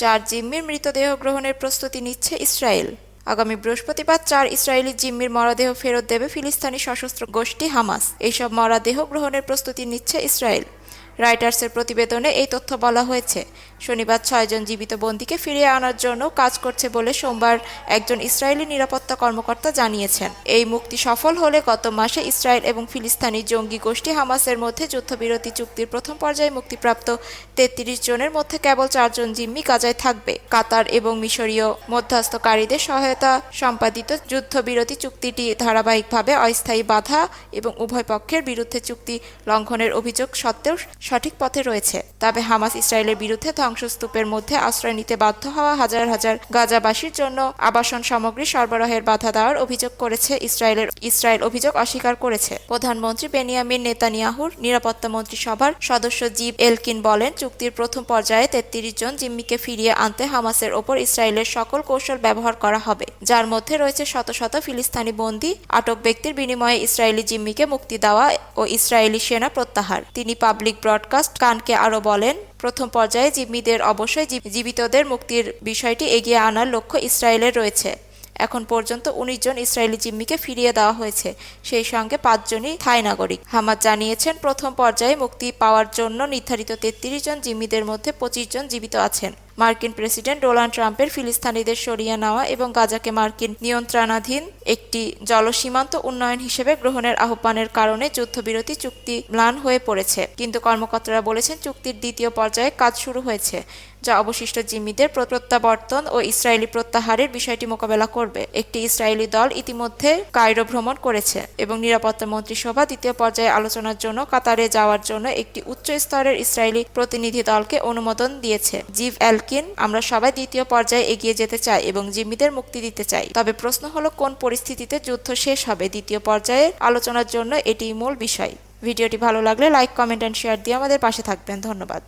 চার জিম্মির মৃতদেহ গ্রহণের প্রস্তুতি নিচ্ছে ইসরায়েল। আগামী বৃহস্পতিবার চার ইসরায়েলি জিম্মির মরাদেহ ফেরত দেবে ফিলিস্তানি সশস্ত্র গোষ্ঠী হামাস। এইসব মরাদেহ গ্রহণের প্রস্তুতি নিচ্ছে ইসরায়েল। রাইটার্সের প্রতিবেদনে এই তথ্য বলা হয়েছে। শনিবার ছয়জন জীবিত বন্দীকে ফিরিয়ে আনার জন্য কাজ করছে বলে সোমবার একজন ইসরায়েলি নিরাপত্তা কর্মকর্তা জানিয়েছেন। এই মুক্তি সফল হলে গত মাসে ইসরায়েল এবং ফিলিস্তানি জঙ্গি গোষ্ঠী হামাসের মধ্যে যুদ্ধবিরতি চুক্তির প্রথম পর্যায়ে মুক্তিপ্রাপ্ত তেত্রিশ জনের মধ্যে কেবল চারজন জিম্মি গাজায় থাকবে। কাতার এবং মিশরীয় মধ্যস্থকারীদের সহায়তা সম্পাদিত যুদ্ধবিরতি চুক্তিটি ধারাবাহিকভাবে অস্থায়ী বাধা এবং উভয় পক্ষের বিরুদ্ধে চুক্তি লঙ্ঘনের অভিযোগ সত্ত্বেও সঠিক পথে রয়েছে। তবে হামাস ইসরায়েলের বিরুদ্ধে ধ্বংসস্তূপের মধ্যে আশ্রয় নিতে বাধ্য হওয়া হাজার হাজার গাজাবাসীর জন্য আবাসন সামগ্রী সরবরাহের বাধা দেওয়ার অভিযোগ করেছে ইসরায়েলের ইসরায়েল অভিযোগ অস্বীকার করেছে। প্রধানমন্ত্রী বেনিয়ামিন নেতানিয়াহুর নিরাপত্তা মন্ত্রী সভার সদস্য জিব এলকিন বলেন, চুক্তির প্রথম পর্যায়ে তেত্রিশ জন জিম্মিকে ফিরিয়ে আনতে হামাসের ওপর ইসরায়েলের সকল কৌশল ব্যবহার করা হবে। যার মধ্যে রয়েছে শত শত ফিলিস্তানি বন্দী, আটক ব্যক্তির বিনিময়ে ইসরায়েলি জিম্মিকে মুক্তি দেওয়া ও ইসরায়েলি সেনা প্রত্যাহার। তিনি পাবলিক ব্রডকাস্ট কানকে আরও বলেন, প্রথম পর্যায়ে জিম্মিদের অবশ্যই জীবিতদের মুক্তির বিষয়টি এগিয়ে আনার লক্ষ্য ইসরায়েলের রয়েছে। এখন পর্যন্ত উনিশ জন ইসরায়েলি জিম্মিকে ফিরিয়ে দেওয়া হয়েছে। সেই সঙ্গে পাঁচজনই থাই নাগরিক। হামাদ জানিয়েছেন, প্রথম পর্যায়ে মুক্তি পাওয়ার জন্য নির্ধারিত তেত্রিশ জন জিম্মিদের মধ্যে পঁচিশ জন জীবিত আছেন। মার্কিন প্রেসিডেন্ট ডোনাল্ড ট্রাম্পের ফিলিস্তানিদের সরিয়ে নেওয়া এবং গাজাকে মার্কিন নিয়ন্ত্রণাধীন একটি জলসীমান্ত উন্নয়ন হিসেবে গ্রহণের আহ্বানের কারণে যুদ্ধবিরতি চুক্তি ম্লান হয়ে পড়েছে। কিন্তু কর্মকর্তারা বলেছেন, চুক্তির দ্বিতীয় পর্যায়ে কাজ শুরু হয়েছে, যা অবশিষ্ট জিম্মিদের প্র- প্রত্যাবর্তন ও ইসরায়েলি প্রত্যাহারের বিষয়টি মোকাবেলা করবে। একটি ইসরায়েলি দল ইতিমধ্যে কায়রো ভ্রমণ করেছে এবং নিরাপত্তা মন্ত্রিসভা দ্বিতীয় পর্যায়ে আলোচনার জন্য কাতারে যাওয়ার জন্য একটি উচ্চ স্তরের ইসরায়েলি প্রতিনিধি দলকে অনুমোদন দিয়েছে। জিভ এলকিন আমরা সবাই দ্বিতীয় পর্যায়ে এগিয়ে যেতে চাই এবং জিম্মিদের মুক্তি দিতে চাই। তবে প্রশ্ন হলো, কোন পরিস্থিতিতে যুদ্ধ শেষ হবে? দ্বিতীয় পর্যায়ে আলোচনার জন্য এটি মূল বিষয়। ভিডিওটি ভালো লাগলে লাইক, কমেন্ট অ্যান্ড শেয়ার দিয়ে আমাদের পাশে থাকবেন। ধন্যবাদ।